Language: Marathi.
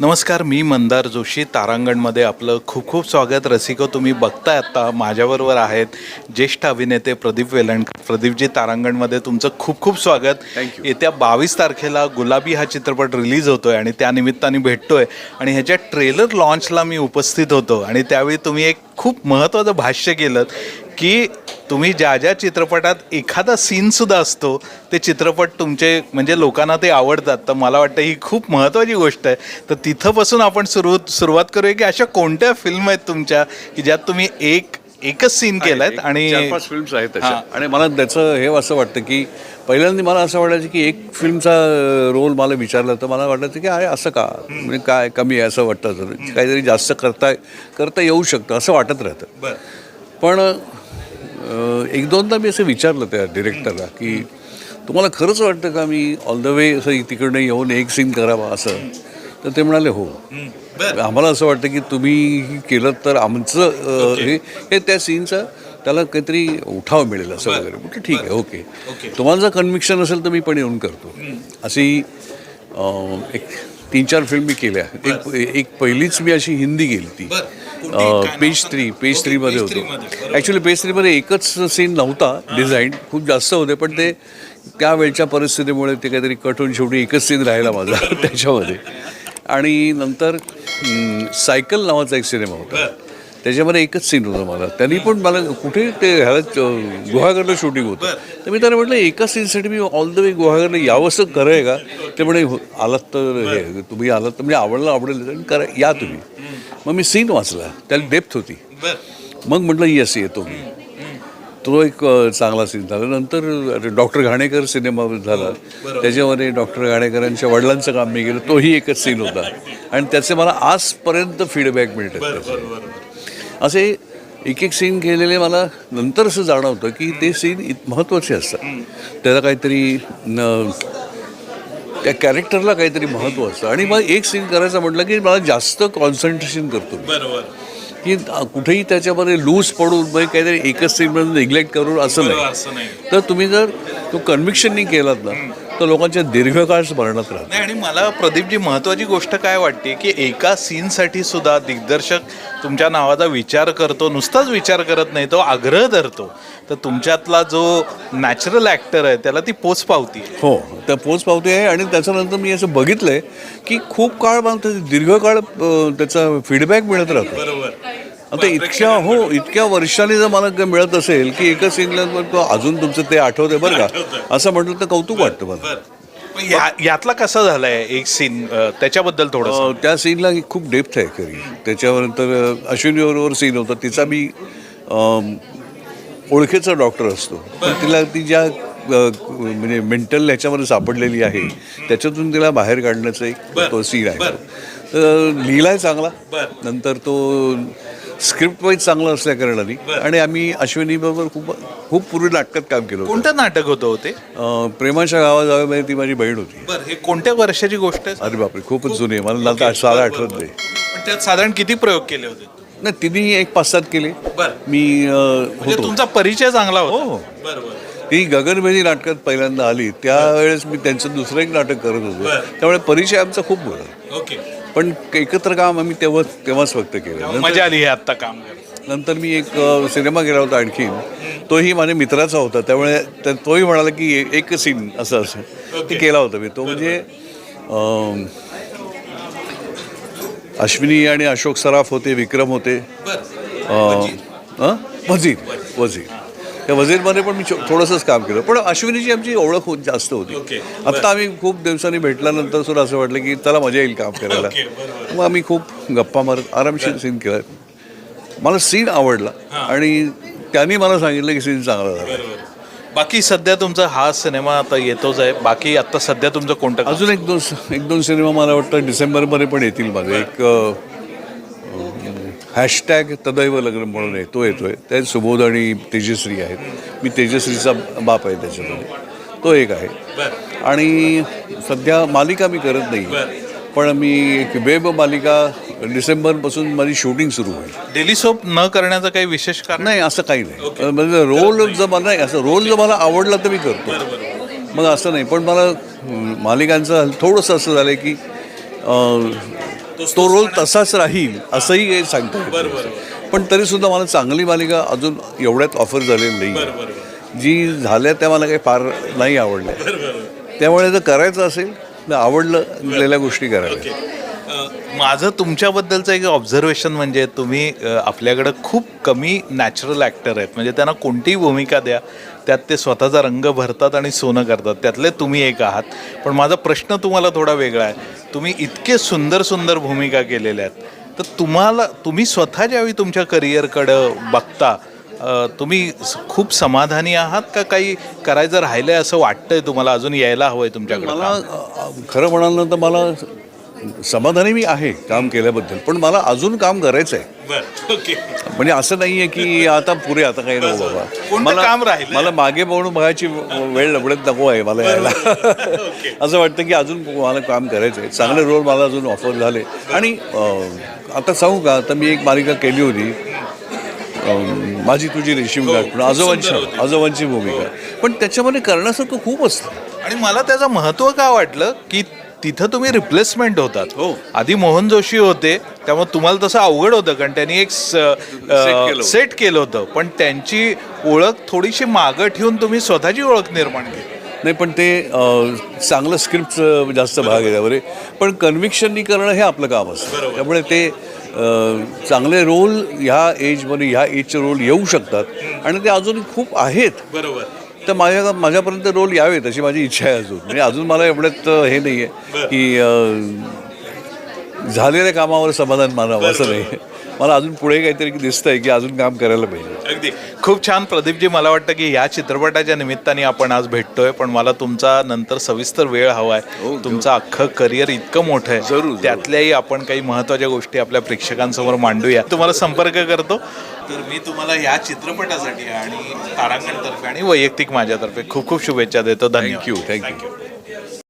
नमस्कार मी मंदार जोशी. तारांगणमध्ये आपलं खूप खूप स्वागत. रसिको तुम्ही बघताय आत्ता माझ्याबरोबर आहेत ज्येष्ठ अभिनेते प्रदीप वेलणकर प्रदीपजी तारांगणमध्ये तुमचं खूप खूप स्वागत. येत्या बावीस तारखेला गुलाबी हा चित्रपट रिलीज होतोय आणि त्या निमित्ताने भेटतोय. आणि ह्याच्या ट्रेलर लॉन्चला मी उपस्थित होतो. आणि त्यावेळी तुम्ही एक खूप महत्त्वाचं भाष्य केलं की तुम्ही ज्या ज्या चित्रपटात एखादा सीनसुद्धा असतो ते चित्रपट तुमचे म्हणजे लोकांना ते आवडतात. तर मला वाटतं ही खूप महत्त्वाची गोष्ट आहे. तर तिथंपासून आपण सुरू सुरुवात करूया की अशा कोणत्या फिल्म आहेत तुमच्या की ज्यात तुम्ही एक एकच सीन केलाय आणि चार पाच फिल्म्स आहेत तशा. आणि मला त्याचं हे असं वाटतं की पहिल्यांदा मला असं वाटायचं की एक फिल्मचा रोल मला विचारला तर मला वाटायचं की अरे असं का? म्हणजे काय कमी आहे असं वाटतं. तर काहीतरी जास्त करता करता येऊ शकतं असं वाटत राहतं. बरं. पण एक दोनदा मी असं विचारलं त्या डिरेक्टरला की तुम्हाला खरंच वाटतं का मी ऑल द वे असं तिकडनं येऊन एक सीन करावा असं? तर ते म्हणाले हो. आम्हाला असं वाटतं की तुम्ही केलं तर आमचं हे हे त्या सीनचं त्याला काहीतरी उठाव मिळेल असं वगैरे. म्हटलं ठीक आहे ओके. तुम्हाला जर कन्व्हिक्शन असेल तर मी पण येऊन करतो. अशी एक तीन चार फिल्म मी केल्या. एक एक पहिलीच मी अशी हिंदी गेली ती पेज थ्री पेज थ्रीमध्ये होतो. ॲक्च्युली पेज थ्रीमध्ये एकच सीन नव्हता डिझाईन खूप जास्त होते पण ते त्यावेळच्या परिस्थितीमुळे ते काहीतरी कट होऊन शेवटी एकच सीन राहिला माझा त्याच्यामध्ये. आणि नंतर सायकल नावाचा एक सिनेमा होता. त्याच्यामध्ये एकच सीन होता मला. त्यांनी पण मला कुठे ते ह्याला गुहागरला शूटिंग होतं. तर मी त्यांना म्हटलं एका सीनसाठी मी ऑल द वे गुहागरला यावंसं खरं आहे का? ते म्हणे "हो, आलात तर हे तुम्ही आलात तर म्हणजे आवडलं आवडेल करा या तुम्ही. मग मी सीन वाचला. त्याला डेप्थ होती. मग म्हटलं येस येतो मी. तो एक चांगला सीन झाला. नंतर डॉक्टर घाणेकर सिनेमा झाला. त्याच्यामध्ये डॉक्टर घाणेकरांच्या वडिलांचं काम मी केलं. तोही एकच सीन होता. आणि त्याचे मला आजपर्यंत फीडबॅक मिळतात. असे एक एक सीन केलेले मला नंतर असं जाणवतं की ते सीन इत महत्त्वाचे असतात. त्याला काहीतरी न त्या कॅरेक्टरला काहीतरी महत्त्व असतं. आणि मग एक सीन करायचं म्हटलं की मला जास्त कॉन्सन्ट्रेशन करतो. बरोबर. की कुठेही त्याच्यामध्ये लूज पडून म्हणजे काहीतरी एकच सीनमध्ये निग्लेक्ट करून असं नाही. तर तुम्ही जर तो कन्व्हिक्शननी केलात ना तर लोकांच्या दीर्घकाळ स्मरणात राहतात. नाही आणि मला प्रदीपजी महत्त्वाची गोष्ट काय वाटते की एका सीनसाठी सुद्धा दिग्दर्शक तुमच्या नावाचा विचार करतो नुसताच विचार करत नाही तो आग्रह धरतो. तर तुमच्यातला जो नॅचरल ॲक्टर आहे त्याला ती पोच पावती हो त्या पोच पावते आहे आणि त्याच्यानंतर मी असं बघितलंय की खूप काळ मला त्याचा दीर्घकाळ त्याचा फीडबॅक मिळत राहतो. बरोबर. आता इतक्या हो इतक्या वर्षांनी जर मला मिळत असेल की एका सीनला अजून तुमचं ते आठवतंय बरं का? असं म्हटलं तर कौतुक वाटतं मला. या यातला कसा झालाय एक सीन त्याच्याबद्दल थोडं त्या सीनला खूप डेप्थ आहे खरी. त्याच्यानंतर अ, अश्विनी बरोबर सीन होता. तिचा मी ओळखीचा डॉक्टर असतो. पण तिला ती ज्या म्हणजे मेंटल ह्याच्यामध्ये सापडलेली आहे त्याच्यातून तिला बाहेर काढण्याचा एक तो सीन आहे. तर लिहिलाय चांगला. नंतर तो स्क्रिप्ट वाईज चांगला असल्या कारणाने आणि आम्ही अश्विनी बरोबर खूप खूप पूर्वी नाटकात काम केलं होतं. कोणतं नाटक होतं हो ते? अ, प्रेमाच्या गावा जावे ती माझी बहीण होती. बरं हे कोणत्या वर्षाची गोष्ट आहे? अरे बापरे खूपच जुनी आहे. मला आता साला आठवत नाही. पण त्यात साधारण किती प्रयोग केले होते? नाही तिने एक पाच सात केले. बरं. मी अ, म्हणजे होतो. तुमचा परिचय चांगला होता. हो. ती गगनभेदी नाटकात पहिल्यांदा आली. त्यावेळेस मी त्यांचं दुसरं एक नाटक करत होतो. त्यामुळे परिचय आमचा खूप बरा. ओके. पण एकत्र काम आम्ही तेव्हा तेव्हाच फक्त केलं. मजा आली हे आत्ता काम. नंतर मी एक सिनेमा केला होता आणखीन तोही माझ्या मित्राचा होता. त्यामुळे त्या- तोही म्हणाला की एक सीन असं असं. ते केला होता मी. तो म्हणजे अश्विनी आणि अशोक सराफ होते विक्रम होते? वजीर. वजीर. त्या वजीरमध्ये पण मी थोडंसंच काम केलं. पण अश्विनीची आमची ओळख होत जास्त होती. आत्ता आम्ही खूप दिवसांनी भेटल्यानंतर सुद्धा असं वाटलं की चला मजा येईल काम करायला. मग आम्ही खूप गप्पा मारत आरामशीर सीन केला. मला सीन आवडला आणि त्यांनी मला सांगितलं की सीन चांगला झाला. बाकी सध्या तुमचा हा सिनेमा आता येतोच आहे. बाकी आता सध्या तुमचं कोणतं? अजून एक दोन एक दोन सिनेमा मला वाटतं डिसेंबरमध्ये पण येतील माझे. एक हॅशटॅग तदैव लग्न म्हणून आहे तो येतोय. त्यात सुबोध आणि तेजश्री आहेत. मी तेजश्रीचा बाप आहे त्याच्यामध्ये. तो एक आहे. आणि सध्या मालिका मी करत नाही. पण मी एक वेब मालिका डिसेंबरपासून माझी शूटिंग सुरू होईल. डेली सोप न करण्याचं काही विशेष कारण? नाही असं काही नाही. म्हणजे रोल जर मला नाही असं रोल जर मला आवडला तर मी करतो. मग असं नाही पण मला मालिकांचं थोडंसं असं झालं की तो रोल तसाच राहील असंही काही सांगता नाही. पण तरी सुद्धा मला चांगली मालिका अजून एवढ्यात ऑफर झालेली नाही जी झाल्या त्या मला काही फार नाही आवडल्या. त्यामुळे जर करायचं असेल तर आवडलेल्या गोष्टी कराव्या माझं तुमच्याबद्दलचं एक ऑब्झर्वेशन म्हणजे तुम्ही आपल्याकडं खूप कमी नॅचरल ॲक्टर आहेत. म्हणजे त्यांना कोणतीही भूमिका द्या त्यात ते स्वतःचा रंग भरतात आणि सोनं करतात. त्यातले तुम्ही एक आहात. पण माझा प्रश्न तुम्हाला थोडा वेगळा आहे. तुम्ही इतके सुंदर सुंदर भूमिका केलेल्या आहेत. तर तुम्हाला तुम्ही स्वतः ज्यावेळी तुमच्या करिअरकडं बघता तुम्ही खूप समाधानी आहात का काही करायचं राहिलंय असं वाटतंय तुम्हाला? अजून यायला हवंय तुमच्याकडे मला खरं म्हणाल तर मला समाधानी मी आहे काम केल्याबद्दल पण मला अजून काम करायचं आहे ओके. म्हणजे असं नाहीये की आता पुरे आता काही नको बाबा. कोणतं काम राहिलंय? मला मागे बघून बघायची वेळ लवडत नको आहे मला यायला. असं वाटतं की अजून मला काम करायचं आहे चांगले रोल मला अजून ऑफर झाले. आणि अं, आता सांगू का आता मी एक मालिका केली होती. अं, माझी तुझी रेशीम गाठ पण आजोबांची आजोबांची भूमिका. पण त्याच्यामध्ये करण्यासारखं खूप असतं. आणि मला त्याचं महत्त्व का वाटलं? की तिथं तुम्ही रिप्लेसमेंट होतात. हो. आधी मोहन जोशी होते त्यामुळे तुम्हाला तसं अवघड होतं कारण त्यांनी एक. सेट केलं होतं. पण त्यांची ओळख थोडीशी मागं ठेवून तुम्ही स्वतःची ओळख निर्माण केली. नाही पण ते अं, चांगलं स्क्रिप्टचं जास्त भाग आहे त्यावर पण कन्व्हिक्शननी करणं हे आपलं काम असतं. त्यामुळे ते अं, चांगले रोल ह्या एजमध्ये ह्या एजचे रोल येऊ शकतात. आणि ते अजून खूप आहेत. बरोबर. तर माझ्या माझ्यापर्यंत रोल यावेत अशी माझी इच्छा आहे अजून. म्हणजे अजून मला एवढ्यात हे नाही आहे की झालेल्या कामावर समाधान मानावं असं नाही. मला अजून पुढे काहीतरी दिसतंय की अजून काम करायला पाहिजे. अगदी. खूप छान प्रदीपजी मला वाटतं की या चित्रपटाच्या निमित्ताने आपण आज भेटतोय पण मला तुमचा नंतर सविस्तर वेळ हवाय हो, तुमचं अख्खं करिअर इतकं मोठं आहे. जरूर. त्यातल्याही आपण काही महत्त्वाच्या गोष्टी आपल्या प्रेक्षकांसमोर मांडूया. तुम्हाला संपर्क करतो. तर मी तुम्हाला या चित्रपटासाठी आणि तारांगणतर्फे आणि वैयक्तिक माझ्यातर्फे खूप खूप शुभेच्छा देतो. Thank you thank you